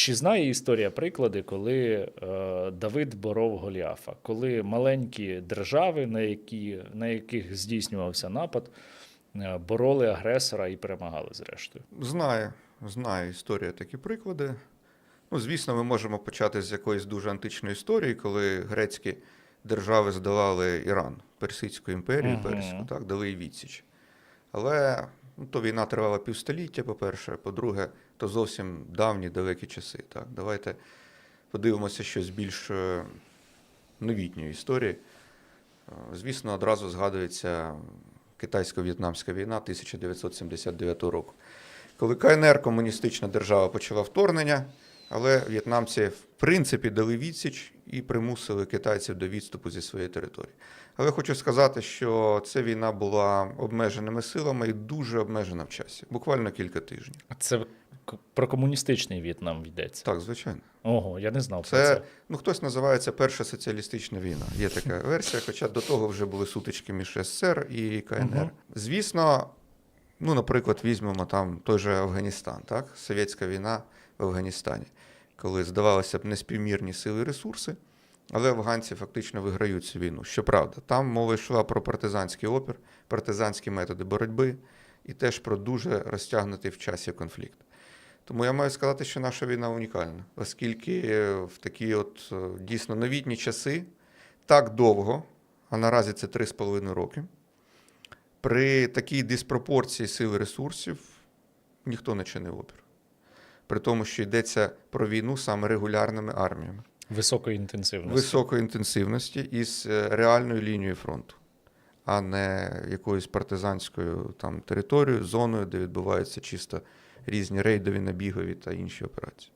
Чи знає історія приклади, коли е, Давид боров Голіафа, коли маленькі держави, на, які, на яких здійснювався напад, е, бороли агресора і перемагали зрештою? Знаю, знаю історія такі приклади. Ну, звісно, ми можемо почати з якоїсь дуже античної історії, коли грецькі держави здолали Іран, Персидську імперію, Мгм. Перську, так, дали їй відсіч. Але ну, то війна тривала півстоліття, по-перше. По-друге, то зовсім давні далекі часи. Так. Давайте подивимося щось більш е, новітньої історії. Е, Звісно, одразу згадується китайсько-в'єтнамська війна 1979 року. Коли КНР, комуністична держава, почала вторгнення, але в'єтнамці, в принципі, дали відсіч і примусили китайців до відступу зі своєї території. Але хочу сказати, що ця війна була обмеженими силами і дуже обмежена в часі, буквально кілька тижнів. Це к- про комуністичний В'єтнам йдеться. Так, звичайно. Ого, я не знав про Це, це. ну, хтось називає це перша соціалістична війна. Є така версія, хоча до того вже були сутички між СССР і КНР. Мгм. Звісно, ну, наприклад, візьмемо там той же Афганістан, так? Совєтська війна в Афганістані, коли здавалося б неспівмірні сили і ресурси, але афганці фактично виграють цю війну. Щоправда, там мова йшла про партизанський опір, партизанські методи боротьби і теж про дуже розтягнутий в часі конфлікт. Тому я маю сказати, що наша війна унікальна, оскільки в такі от е, дійсно новітні часи так довго, а наразі це 3,5 роки, при такій диспропорції сил і ресурсів ніхто не чинив опір. При тому, що йдеться про війну саме регулярними арміями Високої інтенсивності. високої інтенсивності із е, реальною лінією фронту, а не якоюсь партизанською там територією, зоною, де відбуваються чисто різні рейдові, набігові та інші операції.